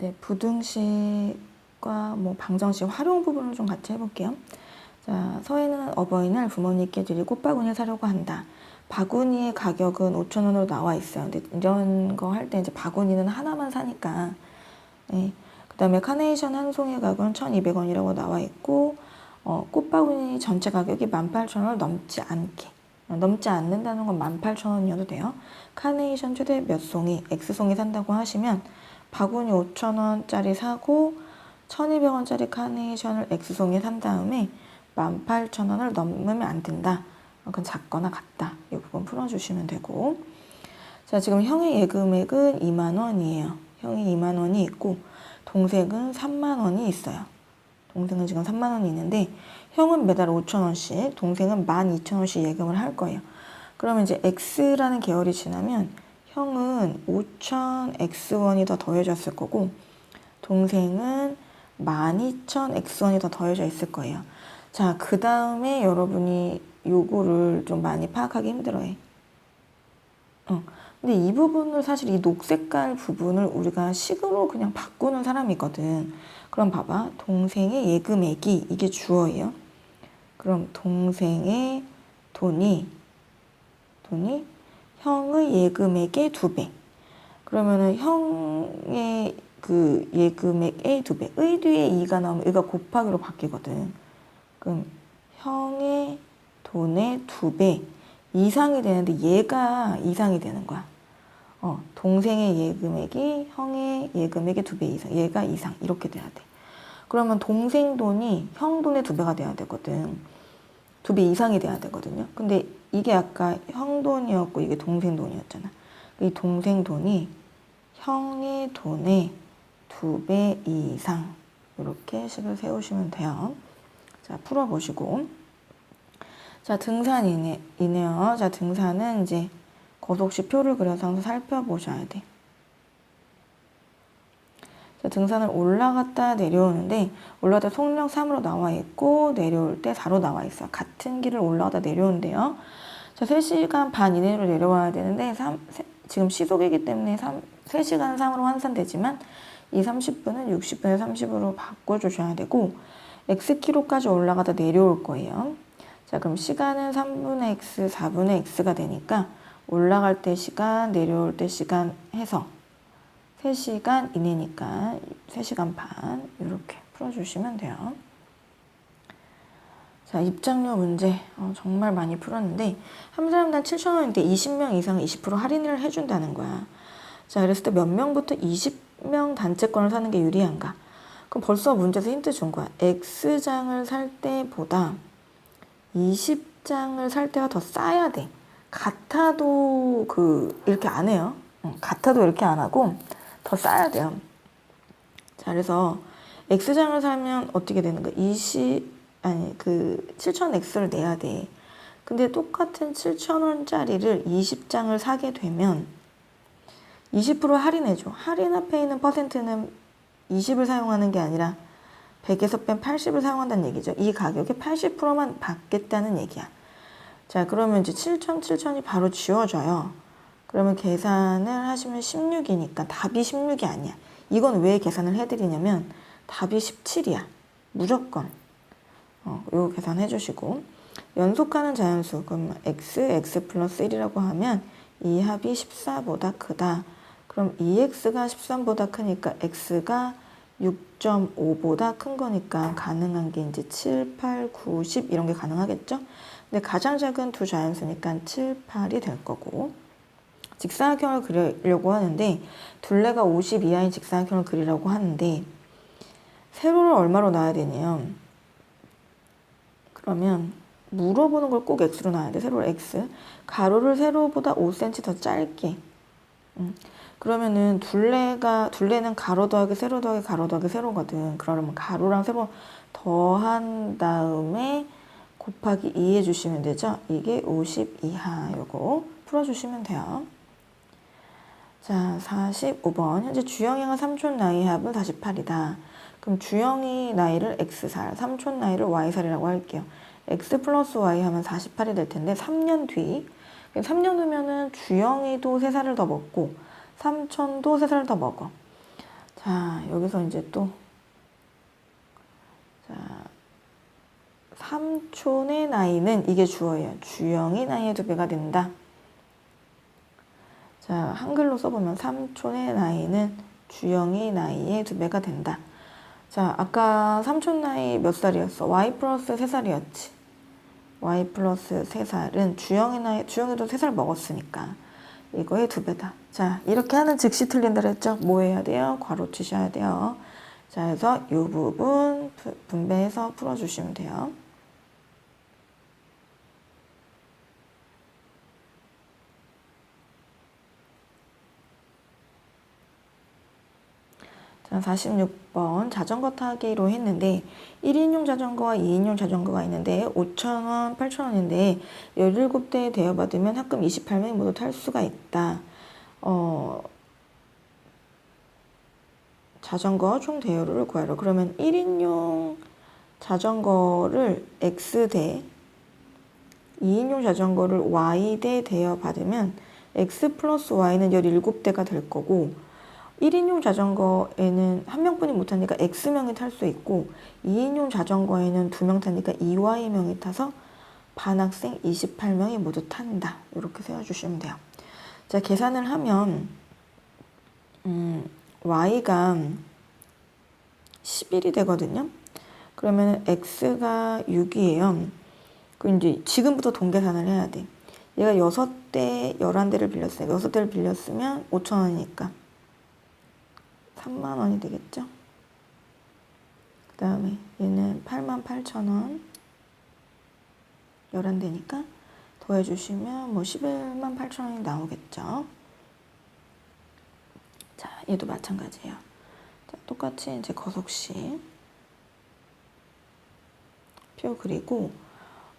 네, 부등식과 뭐 방정식 활용 부분을 좀 같이 해볼게요. 자, 서해는 어버이날 부모님께 드릴 꽃바구니를 사려고 한다. 바구니의 가격은 5천 원으로 나와 있어요. 근데 이런 거 할 때 이제 바구니는 하나만 사니까. 네. 그 다음에 카네이션 한 송이 가격은 1,200원이라고 나와 있고 어, 꽃바구니 전체 가격이 18,000원을 넘지 않게. 어, 넘지 않는다는 건 18,000원이어도 돼요. 카네이션 최대 몇 송이, X송이 산다고 하시면 바구니 5,000원짜리 사고 1,200원짜리 카네이션을 X송이 산 다음에 18,000원을 넘으면 안 된다. 어, 그건 작거나 같다. 이 부분 풀어주시면 되고. 자, 지금 형의 예금액은 2만 원이에요. 형이 2만 원이 있고 동생은 3만 원이 있어요. 동생은 지금 3만 원이 있는데 형은 매달 5천 원씩, 동생은 12,000원씩 예금을 할 거예요. 그러면 이제 X라는 계열이 지나면 형은 5천 X원이 더 더해졌을 거고 동생은 12,000 X원이 더 더해져 있을 거예요. 자, 그 다음에 여러분이 요거를 좀 많이 파악하기 힘들어해. 어. 근데 이 부분을 사실 이 녹색깔 부분을 우리가 식으로 그냥 바꾸는 사람이거든. 그럼 봐봐. 동생의 예금액이 이게 주어예요. 그럼 동생의 돈이 돈이 형의 예금액의 두 배. 그러면은 형의 그 예금액의 두 배. 의 뒤에 2가 나오면 의가 곱하기로 바뀌거든. 그럼 형의 돈의 두 배 이상이 되는데 얘가 이상이 되는 거야. 어, 동생의 예금액이 형의 예금액의 두 배 이상, 얘가 이상 이렇게 돼야 돼. 그러면 동생 돈이 형 돈의 두 배가 돼야 되거든. 두 배 이상이 돼야 되거든요. 근데 이게 아까 형 돈이었고 이게 동생 돈이었잖아. 이 동생 돈이 형의 돈의 두 배 이상 이렇게 식을 세우시면 돼요. 자, 풀어보시고. 자, 등산이네, 이네요. 자, 등산은 이제 거독시 표를 그려서 항상 살펴보셔야 돼. 자, 등산을 올라갔다 내려오는데, 올라갔다 속력 3으로 나와 있고, 내려올 때 4로 나와 있어요. 같은 길을 올라가다 내려오는데요. 자, 3시간 반 이내로 내려와야 되는데, 3, 지금 시속이기 때문에 3, 3시간 3으로 환산되지만, 이 30분은 60분에 30으로 바꿔주셔야 되고, X키로까지 올라가다 내려올 거예요. 자, 그럼 시간은 3분의 X, 4분의 X가 되니까 올라갈 때 시간, 내려올 때 시간 해서 3시간 이내니까 3시간 반 이렇게 풀어주시면 돼요. 자, 입장료 문제 어, 정말 많이 풀었는데 한 사람당 7,000원인데 20명 이상 20% 할인을 해준다는 거야. 자, 그랬을 때 몇 명부터 20명 단체권을 사는 게 유리한가? 그럼 벌써 문제에서 힌트 준 거야. X장을 살 때보다 20장을 살 때가 더 싸야 돼. 같아도 그 이렇게 안 해요. 응, 같아도 이렇게 안 하고 더 싸야 돼요. 자, 그래서 X장을 사면 어떻게 되는 거야? 20 아니 그 7,000X를 내야 돼. 근데 똑같은 7,000원짜리를 20장을 사게 되면 20% 할인해줘. 할인 앞에 있는 퍼센트는 20을 사용하는 게 아니라 100에서 뺀 80을 사용한다는 얘기죠. 이 가격에 80%만 받겠다는 얘기야. 자, 그러면 이제 7천, 7천이 바로 지워져요. 그러면 계산을 하시면 16이니까 답이 16이 아니야. 이건 왜 계산을 해드리냐면 답이 17이야. 무조건. 어, 요 계산해 주시고. 연속하는 자연수, 그럼 x, x 플러스 1이라고 하면 이 합이 14보다 크다. 그럼 2x가 13보다 크니까 x가 6.5보다 큰 거니까 가능한 게 이제 7, 8, 9, 10 이런 게 가능하겠죠? 근데 가장 작은 두 자연수니까 7, 8이 될 거고 직사각형을 그리려고 하는데 둘레가 50 이하인 직사각형을 그리려고 하는데 세로를 얼마로 놔야 되냐요? 그러면 물어보는 걸 꼭 x로 놔야 돼. 세로를 x. 가로를 세로보다 5cm 더 짧게. 음. 그러면은 둘레가 둘레는 가로 더하기 세로 더하기 가로 더하기 세로거든. 그러면 가로랑 세로 더한 다음에 곱하기 2 해주시면 되죠. 이게 50 이하 요거 풀어주시면 돼요. 자, 45번. 현재 주영이가 삼촌 나이 합은 48이다. 그럼 주영이 나이를 x살, 삼촌 나이를 y살이라고 할게요. x 플러스 y 하면 48이 될 텐데 3년 뒤 3년 후면은 주영이도 3살을 더 먹고 삼촌도 3살 더 먹어. 자, 여기서 이제 또, 자, 삼촌의 나이는 이게 주어예요. 주영이 나이의 두 배가 된다. 자, 한글로 써보면 삼촌의 나이는 주영이 나이의 두 배가 된다. 자, 아까 삼촌 나이 몇 살이었어? y 플러스 세 살이었지. y 플러스 세 살은 주영이 나이, 주영이도 세살 먹었으니까 이거의 두 배다. 자, 이렇게 하는 즉시 틀린다 그랬죠? 뭐 해야 돼요? 괄호 치셔야 돼요. 자, 그래서 이 부분 부- 분배해서 풀어주시면 돼요. 자, 46번 자전거 타기로 했는데 1인용 자전거와 2인용 자전거가 있는데 5,000원, 8,000원인데 17대 대여받으면 합금 28명이 모두 탈 수가 있다. 어, 자전거 총 대여료를 구하라. 그러면 1인용 자전거를 X대 2인용 자전거를 Y대 대여받으면 X 플러스 Y는 17대가 될 거고 1인용 자전거에는 한 명뿐이 못 타니까 X명이 탈 수 있고 2인용 자전거에는 두 명 타니까 2Y명이 타서 반학생 28명이 모두 탄다. 이렇게 세워주시면 돼요. 자, 계산을 하면 음, Y가 11이 되거든요. 그러면 X가 6이에요. 그 이제 지금부터 동계산을 해야 돼. 얘가 6대, 11대를 빌렸어요. 6대를 빌렸으면 5,000원이니까 3만 원이 되겠죠? 그 다음에 얘는 8만 8천 원 11대니까 더해주시면 뭐 11만 8천 원이 나오겠죠? 자, 얘도 마찬가지예요. 자, 똑같이 이제 거속시 표 그리고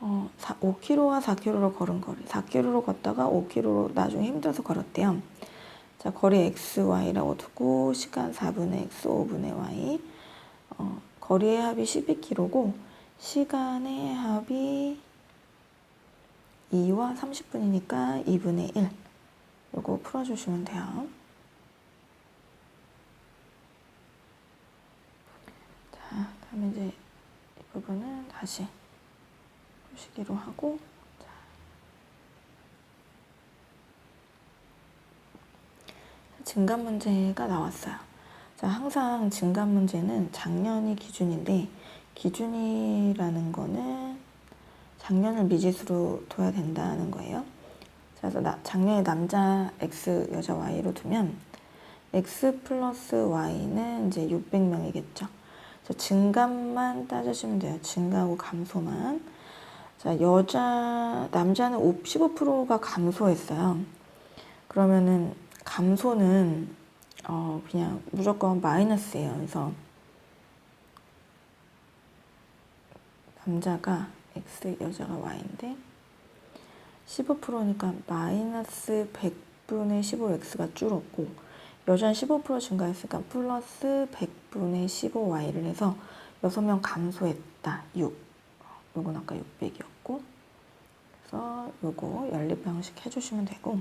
어, 4, 5km와 4km로 걸은 거리 4km로 걷다가 5km로 나중에 힘들어서 걸었대요. 자, 거리 XY라고 두고 시간 4분의 X, 5분의 Y 어, 거리의 합이 12km고 시간의 합이 2와 30분이니까 2분의 1 요거 풀어주시면 돼요. 자, 다음에 이제 이 부분은 다시 표시기로 하고 증감 문제가 나왔어요. 자, 항상 증감 문제는 작년이 기준인데 기준이라는 거는 작년을 미지수로 둬야 된다는 거예요. 자, 그래서 나, 작년에 남자 X, 여자 Y로 두면 X 플러스 Y는 이제 600명이겠죠. 자, 증감만 따지시면 돼요. 증가하고 감소만. 자, 여자, 남자는 15%가 감소했어요. 그러면은 감소는 어, 그냥 무조건 마이너스예요. 그래서 남자가 X, 여자가 Y인데 15%니까 마이너스 100분의 15X가 줄었고 여자는 15% 증가했으니까 플러스 100분의 15Y를 해서 6명 감소했다. 6. 요건 아까 600이었고 그래서 요거 연립 방식 해주시면 되고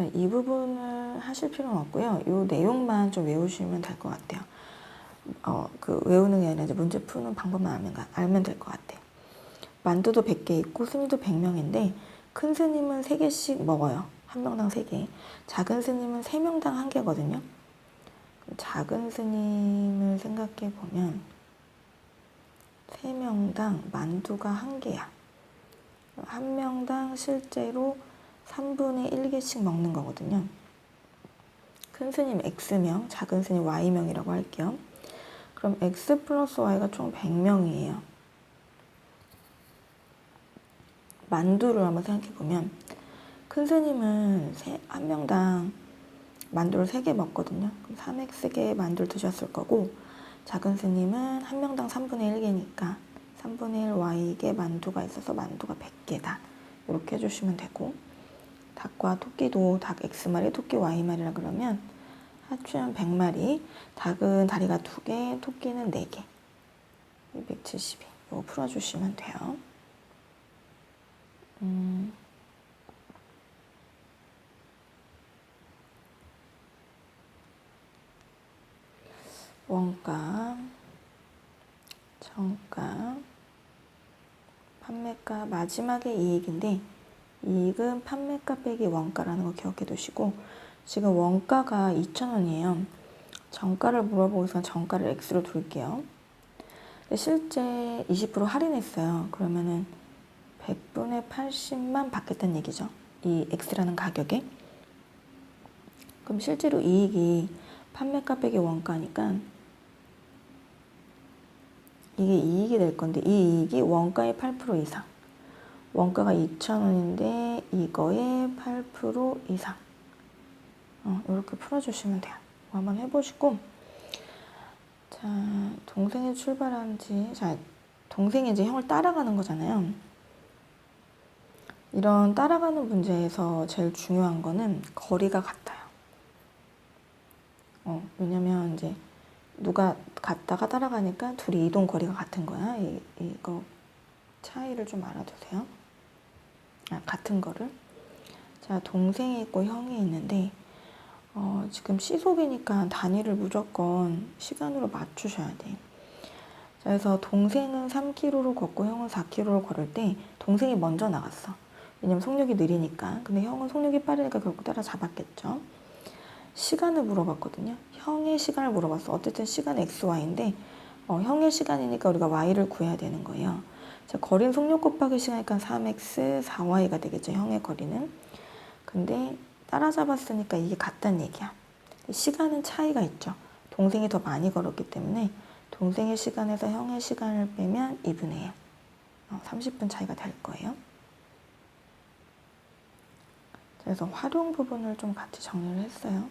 자, 이 부분을 하실 필요는 없고요. 요 내용만 좀 외우시면 될 것 같아요. 어, 그 외우는 게 아니라 이제 문제 푸는 방법만 알면, 알면 될 것 같아요. 만두도 100개 있고 스님도 100명인데 큰 스님은 3개씩 먹어요. 한 명당 3개. 작은 스님은 3명당 1개거든요. 작은 스님을 생각해 보면 3명당 만두가 1개야. 한 명당 실제로 3분의 1개씩 먹는 거거든요. 큰 스님 X명, 작은 스님 Y명이라고 할게요. 그럼 X 플러스 Y가 총 100명이에요. 만두를 한번 생각해 보면 큰 스님은 세, 한 명당 만두를 3개 먹거든요. 그럼 3X개 만두를 드셨을 거고 작은 스님은 한 명당 3분의 1개니까 3분의 1 Y개 만두가 있어서 만두가 100개다. 이렇게 해주시면 되고 닭과 토끼도 닭 X마리, 토끼 Y마리라 그러면 합치면 100마리, 닭은 다리가 2개, 토끼는 4개. 272. 이거 풀어주시면 돼요. 음. 원가, 정가, 판매가, 마지막에 이익인데 이익은 판매가 빼기 원가라는 거 기억해 두시고 지금 원가가 2,000원이에요. 정가를 물어보고 있으면 정가를 X로 둘게요. 실제 20% 할인했어요. 그러면은 100분의 80만 받겠다는 얘기죠. 이 X라는 가격에. 그럼 실제로 이익이 판매가 빼기 원가니까 이게 이익이 될 건데 이 이익이 원가의 8% 이상. 원가가 2,000원인데 이거의 8% 이상. 어, 이렇게 풀어주시면 돼요. 한번 해보시고 자 동생이 출발한 지, 자 동생이 이제 형을 따라가는 거잖아요. 이런 따라가는 문제에서 제일 중요한 거는 거리가 같아요. 어, 왜냐면 이제 누가 갔다가 따라가니까 둘이 이동 거리가 같은 거야. 이, 이거 차이를 좀 알아두세요. 아, 같은 거를. 자, 동생이 있고 형이 있는데, 어, 지금 시속이니까 단위를 무조건 시간으로 맞추셔야 돼. 자, 그래서 동생은 3km로 걷고 형은 4km로 걸을 때 동생이 먼저 나갔어. 왜냐면 속력이 느리니까. 근데 형은 속력이 빠르니까 결국 따라잡았겠죠. 시간을 물어봤거든요. 형의 시간을 물어봤어. 어쨌든 시간 x, y인데 어, 형의 시간이니까 우리가 y를 구해야 되는 거예요. 자, 거리는 속력 곱하기 시간이니까 3x, 4y가 되겠죠. 형의 거리는. 근데 따라잡았으니까 이게 같다는 얘기야. 시간은 차이가 있죠. 동생이 더 많이 걸었기 때문에 동생의 시간에서 형의 시간을 빼면 2분의 1. 어, 30분 차이가 될 거예요. 그래서 활용 부분을 좀 같이 정리를 했어요.